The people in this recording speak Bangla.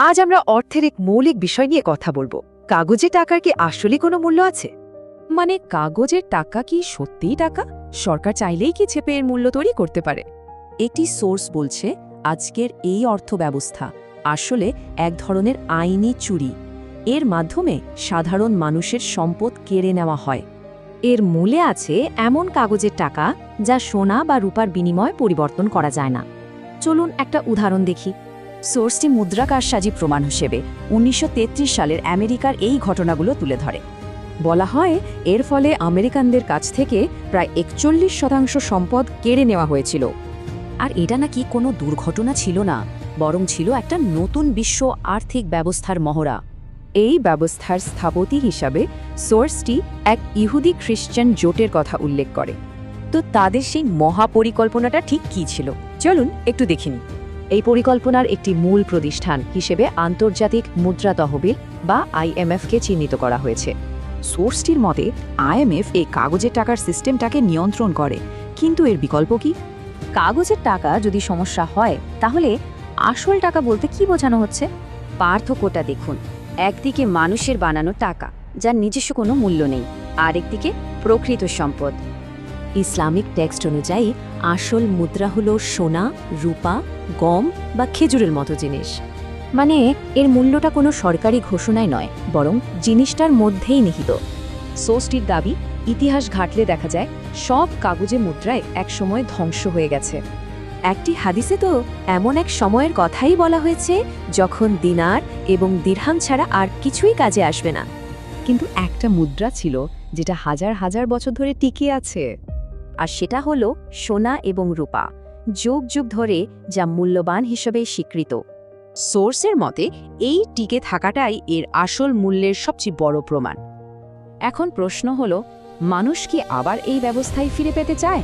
আজ আমরা অর্থের এক মৌলিক বিষয় নিয়ে কথা বলব। কাগজে টাকার কি আসলে কোনো মূল্য আছে? মানে কাগজের টাকা কি সত্যিই টাকা? সরকার চাইলেই কি চেপে এর মূল্য তৈরি করতে পারে? একটি সোর্স বলছে, আজকের এই অর্থ ব্যবস্থা আসলে এক ধরনের আইনি চুরি। এর মাধ্যমে সাধারণ মানুষের সম্পদ কেড়ে নেওয়া হয়। এর মূলে আছে এমন কাগজের টাকা যা সোনা বা রূপার বিনিময় পরিবর্তন করা যায় না। চলুন একটা উদাহরণ দেখি। সোর্সটি মুদ্রা কারসাজি প্রমাণ হিসেবে উনিশশো তেত্রিশ সালের আমেরিকার এই ঘটনাগুলো তুলে ধরে। বলা হয়, এর ফলে আমেরিকানদের কাছ থেকে প্রায় একচল্লিশ শতাংশ সম্পদ কেড়ে নেওয়া হয়েছিল। আর এটা নাকি কোনো দুর্ঘটনা ছিল না, বরং ছিল একটা নতুন বিশ্ব আর্থিক ব্যবস্থার মহড়া। এই ব্যবস্থার স্থাপতি হিসাবে সোর্সটি এক ইহুদি খ্রিশ্চান জোটের কথা উল্লেখ করে। তো তাদের সেই মহাপরিকল্পনাটা ঠিক কী ছিল? চলুন একটু দেখিনি এই পরিকল্পনার একটি মূল প্রতিষ্ঠান হিসেবে আন্তর্জাতিক মুদ্রা তহবিল, বা আইএমএফকে চিহ্নিত করা হয়েছে। সোর্সটির মতে আইএমএফ এই কাগজের টাকার সিস্টেমটাকে নিয়ন্ত্রণ করে। কিন্তু এর বিকল্প কি? কাগজের টাকা যদি সমস্যা হয়, তাহলে আসল টাকা বলতে কি বোঝানো হচ্ছে? পার্থক্যটা দেখুন। একদিকে মানুষের বানানো টাকা, যার নিজস্ব কোনো মূল্য নেই, আরেকদিকে প্রকৃত সম্পদ। ইসলামিক টেক্সট অনুযায়ী আসল মুদ্রা হলো সোনা, রূপা, গম বা খেজুরের মতো জিনিস। মানে এর মূল্যটা কোনো সরকারি ঘোষণায় নয়, বরং জিনিসটার মধ্যেই নিহিত। সোর্সটির দাবি, ইতিহাস ঘাটলে দেখা যায়, সব কাগজে মুদ্রায় একসময় ধ্বংস হয়ে গেছে। একটি হাদিসে তো এমন এক সময়ের কথাই বলা হয়েছে, যখন দিনার এবং দিরহাম ছাড়া আর কিছুই কাজে আসবে না। কিন্তু একটা মুদ্রা ছিল, যেটা হাজার হাজার বছর ধরে টিকে আছে। আর সেটা হল সোনা এবং রূপা, যুগ যুগ ধরে যা মূল্যবান হিসেবে স্বীকৃত। সোর্সের মতে, এই টিকে থাকাটাই এর আসল মূল্যের সবচেয়ে বড় প্রমাণ। এখন প্রশ্ন হল, মানুষ কি আবার এই ব্যবস্থায় ফিরে পেতে চায়?